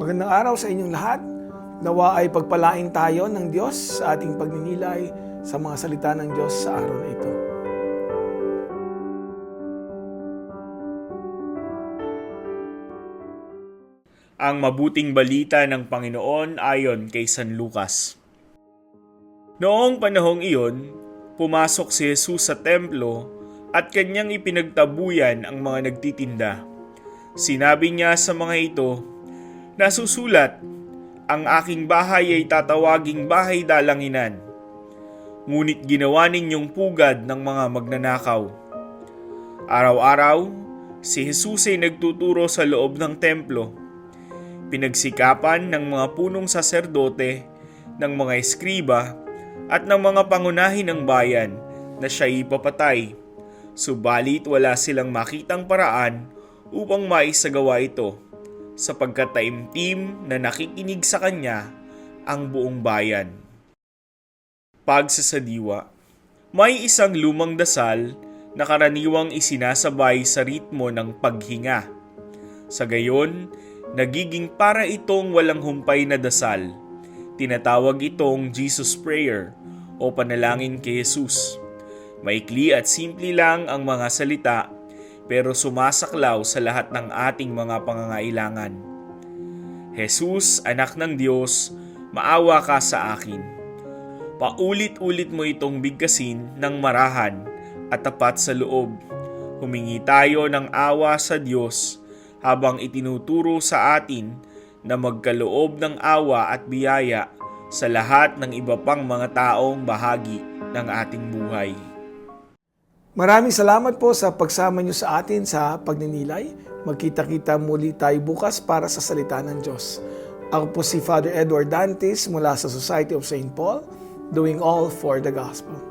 Magandang araw sa inyong lahat. Nawa ay pagpalain tayo ng Diyos sa ating pagninilay sa mga salita ng Diyos sa araw na ito. ang mabuting balita ng Panginoon ayon kay San Lucas. Noong panahong iyon, pumasok si Jesus sa templo at kanyang ipinagtabuyan ang mga nagtitinda. Sinabi niya sa mga ito, Nasusulat, ang aking bahay ay tatawaging bahay dalanginan. Ngunit ginawa ninyong pugad ng mga magnanakaw. Araw-araw, si Jesus ay nagtuturo sa loob ng templo pinagsikapan ng mga punong saserdote, ng mga eskriba, at ng mga pangunahin ng bayan na siya ipapatay. Subalit wala silang makitang paraan upang maisagawa ito, sapagkat taimtim na nakikinig sa kanya ang buong bayan. Pagsasadiwa May isang lumang dasal na karaniwang isinasabay sa ritmo ng paghinga. Sa gayon, nagiging para itong walang humpay na dasal. Tinatawag itong Jesus Prayer o panalangin kay Jesus. Maikli at simple lang ang mga salita pero sumasaklaw sa lahat ng ating mga pangangailangan. Jesus, anak ng Diyos, maawa ka sa akin. Paulit-ulit mo itong bigkasin ng marahan at tapat sa loob. Humingi tayo ng awa sa Diyos habang itinuturo sa atin na magkaloob ng awa at biyaya sa lahat ng iba pang mga taong bahagi ng ating buhay. Maraming salamat po sa pagsama niyo sa atin sa pagninilay. Magkita-kita muli tayo bukas para sa salita ng Diyos. Ako po si Father Edward Dantes mula sa Society of St. Paul, doing all for the gospel.